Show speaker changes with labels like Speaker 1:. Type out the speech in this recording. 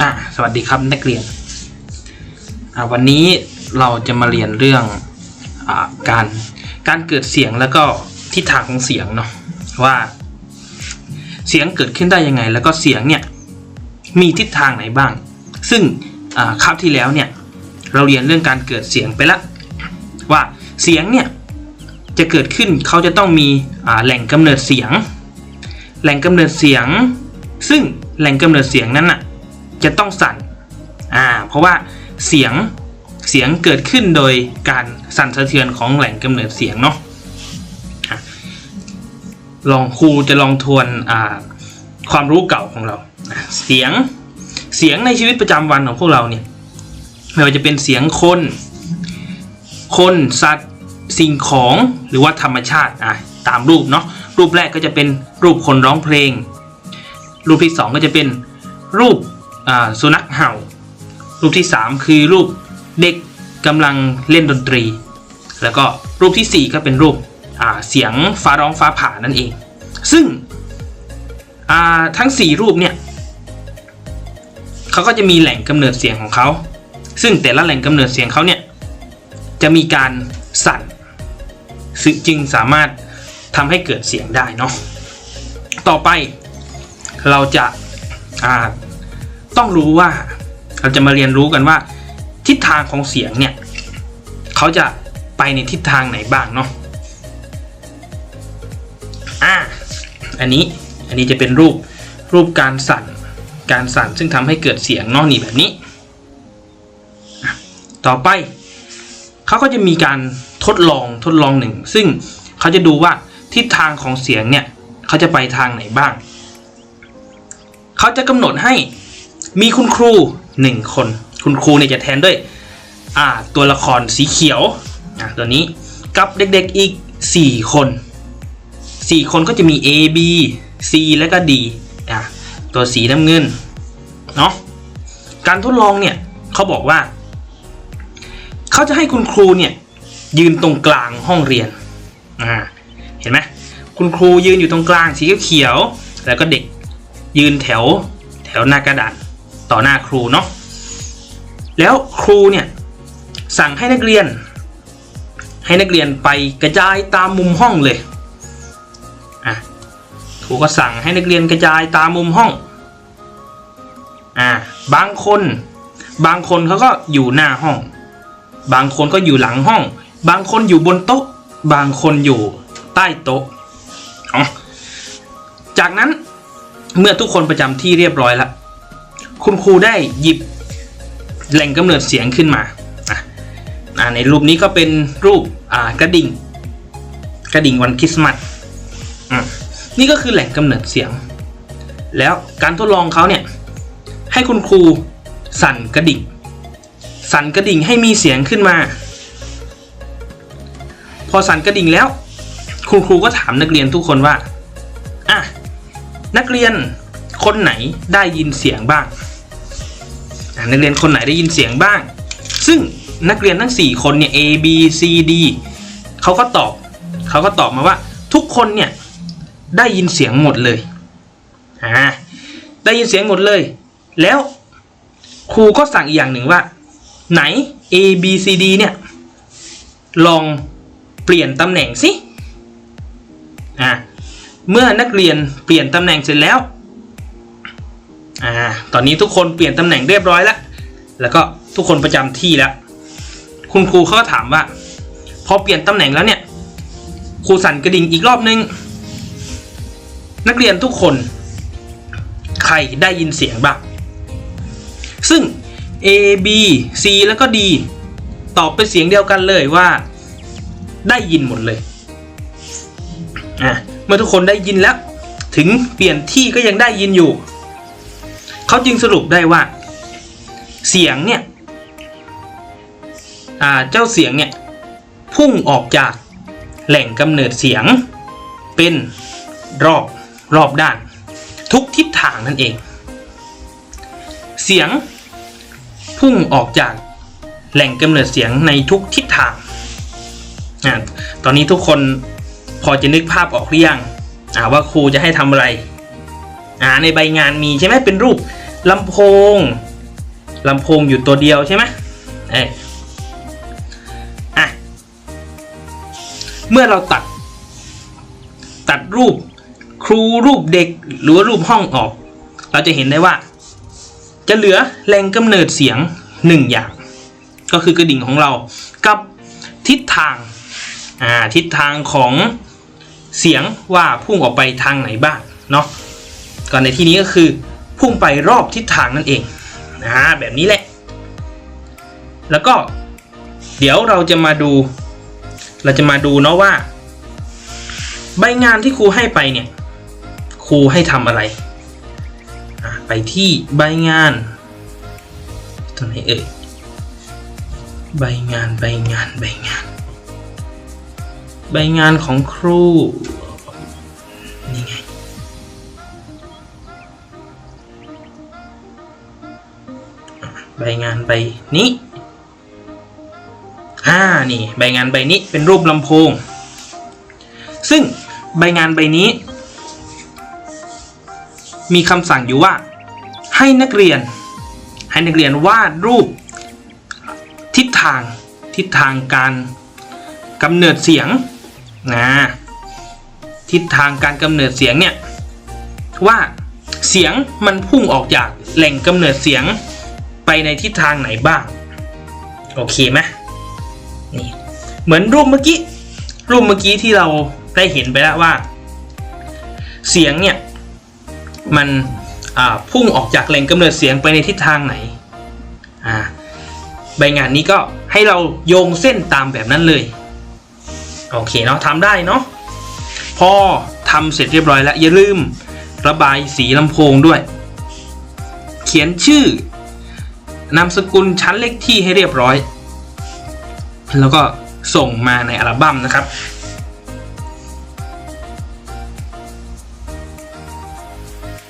Speaker 1: อะสวัสดีครับนักเรียนอะวันนี้เราจะมาเรียนเรื่องอ่าการการเกิดเสียงแล้วก็ทิศทางของเสียงเนาะว่า เสียงเกิดขึ้นได้ยังไง แล้วก็เสียงเนี่ยมีทิศทางไหนบ้าง ซึ่งอ่าบที่แล้วเนี่ยเราเรียนเรื่องการเกิดเสียงไปละว่าเสียงเนี่ยจะเกิดขึ้นเขาจะต้องมีแหล่งกำเนิดเสียง แหล่งกำเนิดเสียง ซึ่ง แหล่งกำเนิดเสียงนั้นน่ะจะต้องสั่นอ่าเพราะว่าเสียงเสียงเกิดขึ้นโดยการสั่นสะเทือนของแหล่งกำเนิดเสียงเนาะลองครูจะลองทวนความรู้เก่าของเรา เสียงเสียงในชีวิตประจำวันของพวกเราเนี่ยไม่ว่าจะเป็นเสียงคน คนสัตว์สิ่งของหรือว่าธรรมชาติอะตามรูปเนาะรูปแรกก็จะเป็นรูปคนร้องเพลง รูปที่สองก็จะเป็นรูปสุนัขเห่า รูปที่สามคือรูปเด็กกำลังเล่นดนตรี แล้วก็รูปที่สี่ก็เป็นรูปเสียงฟ้าร้องฟ้าผ่านั่นเอง ซึ่งทั้งสี่รูปเนี่ยเขาก็จะมีแหล่งกำเนิดเสียงของเขา ซึ่งแต่ละแหล่งกำเนิดเสียงเขาเนี่ยจะมีการสั่นซึ่งจึงสามารถทำให้เกิดเสียงได้เนาะต่อไป เราจะาต้องรู้ว่าเราจะมาเรียนรู้กันว่า ทิศทางของเสียงเนี่ยเขาจะไปในทิศทางไหนบ้างเนาะอ่าอันนี้อันนี้จะเป็นรูปรูปการสั่นการสั่นซึ่งทำให้เกิดเสียงเนอกนี่แบบนี้ ต่อไปเขาก็จะมีการทดลองทดลองหนึ่ง ซึ่งเขาจะดูว่าทิศทางของเสียงเนี่ยเขาจะไปทางไหนบ้าง เขาจะกำหนดให้มีคุณครูหนึ่งคน คุณครูเนี่ยจะแทนด้วยตัวละครสีเขียวตัวนี้กับเด็กๆอีก 4 คน 4 คนก็จะมี A B C และก็ D อ่าตัวสีน้ำเงินเนาะการทดลองเนี่ยเขาบอกว่า เขาจะให้คุณครูเนี่ยยืนตรงกลางห้องเรียนอ่าเห็นไหมคุณครูยืนอยู่ตรงกลางสีเขียวแล้วก็เด็ก ยืนแถวแถวหน้ากระดานต่อหน้าครูเนาะแล้วครูเนี่ยสั่งให้นักเรียน ให้นักเรียนไปกระจายตามมุมห้องเลยอะครูก็สั่งให้นักเรียนกระจายตามมุมห้องอ่าบางคน บางคนเขาก็อยู่หน้าห้อง บางคนก็อยู่หลังห้อง บางคนอยู่บนโต๊ะ บางคนอยู่ใต้โต๊ะจากนั้น เมื่อทุกคนประจำที่เรียบร้อยแล้ว คุณครูได้หยิบแหล่งกำเนิดเสียงขึ้นมาในรูปนี้ก็เป็นรูปกระดิ่ง กระดิ่งวันคริสต์มาสนี่ก็คือแหล่งกำเนิดเสียง แล้วการทดลองเขาเนี่ยให้คุณครูสั่นกระดิ่ง สั่นกระดิ่งให้มีเสียงขึ้นมา พอสั่นกระดิ่งแล้ว คุณครูก็ถามนักเรียนทุกคนว่า นักเรียนคนไหนได้ยินเสียงบ้าง นักเรียนคนไหนได้ยินเสียงบ้าง ซึ่งนักเรียนทั้ง 4 คนเนี่ย A B C D เขาก็ตอบเขาก็ตอบมาว่า ทุกคนเนี่ยได้ยินเสียงหมดเลย อ่า ได้ยินเสียงหมดเลย แล้วครูก็สั่งอีกอย่างหนึ่งว่า ไหน A B C D เนี่ย ลองเปลี่ยนตำแหน่งสิ เมื่อนักเรียนเปลี่ยนตำแหน่งเสร็จแล้วอ่าตอนนี้ทุกคนเปลี่ยนตำแหน่งเรียบร้อยแล้ว แล้วก็ทุกคนประจำที่แล้ว คุณครูเขาก็ถามว่า พอเปลี่ยนตำแหน่งแล้วเนี่ย ครูสั่นกระดิ่งอีกรอบนึง นักเรียนทุกคน ใครได้ยินเสียงบ้าง ซึ่ง A B C แล้วก็ D ตอบเป็นเสียงเดียวกันเลยว่า ได้ยินหมดเลย อะ มื่อทุกคนได้ยินแล้ว ถึงเปลี่ยนที่ก็ยังได้ยินอยู่ เขาจึงสรุปได้ว่า เสียงเนี่ยเจ้าเสียงเนี่ยพุ่งออกจากแหล่งกำเนิดเสียง เป็นรอบรอบด้าน ทุกทิศทางนั่นเอง เสียงพุ่งออกจากแหล่งกำเนิดเสียงในทุกทิศทางอตอนนี้ทุกคน พอจะนึกภาพออกหรือยังว่าครูจะให้ทำอะไรในใบงานมีใช่ไหมเป็นรูปลำโพงลำโพงอยู่ตัวเดียวใช่ไหมเอยอะเมื่อเราตัด ตัดรูปครูรูปเด็กหรือรูปห้องออก เราจะเห็นได้ว่า จะเหลือแหล่งกำเนิดเสียงหนึ่งอย่าง ก็คือกระดิ่งของเรากับทิศทาง อ่า ทิศทางของ เสียงว่าพุ่งออกไปทางไหนบ้างเนาะก่อนในที่นี้ก็คือพุ่งไปรอบทิศทางนั่นเองนะแบบนี้แหละ แล้วก็เดี๋ยวเราจะมาดู เราจะมาดูเนาะว่า ใบงานที่ครูให้ไปเนี่ยครูให้ทำอะไระไปที่ใบงานตรงไหนเอ่ยใบงานใบงานใบงาน ใบงานของครู นี่ไง ใบงานใบนี้ อ่า นี่ ใบงานใบนี้เป็นรูปลำโพง ซึ่งใบงานใบนี้ มีคำสั่งอยู่ว่า ให้นักเรียน ให้นักเรียนวาดรูป ทิศทาง ทิศทางการกำเนิดเสียง นะทิศทางการกำเนิดเสียงเนี่ยว่าเสียงมันพุ่งออกจากแหล่งกำเนิดเสียงไปในทิศทางไหนบ้าง โอเคไหมนี่เหมือนรูปเมื่อกี้รูปเมื่อกี้ที่เราได้เห็นไปแล้วว่า เสียงเนี่ยมันพุ่งออกจากแหล่งกำเนิดเสียงไปในทิศทางไหนอ่าใบงานนี้ก็ให้เราโยงเส้นตามแบบนั้นเลย โอเคเนาะทำได้เนาะพอทำเสร็จเรียบร้อยแล้ว อย่าลืมระบายสีลำโพงด้วย เขียนชื่อนามสกุลชั้นเลขที่ให้เรียบร้อย แล้วก็ส่งมาในอัลบั้มนะครับ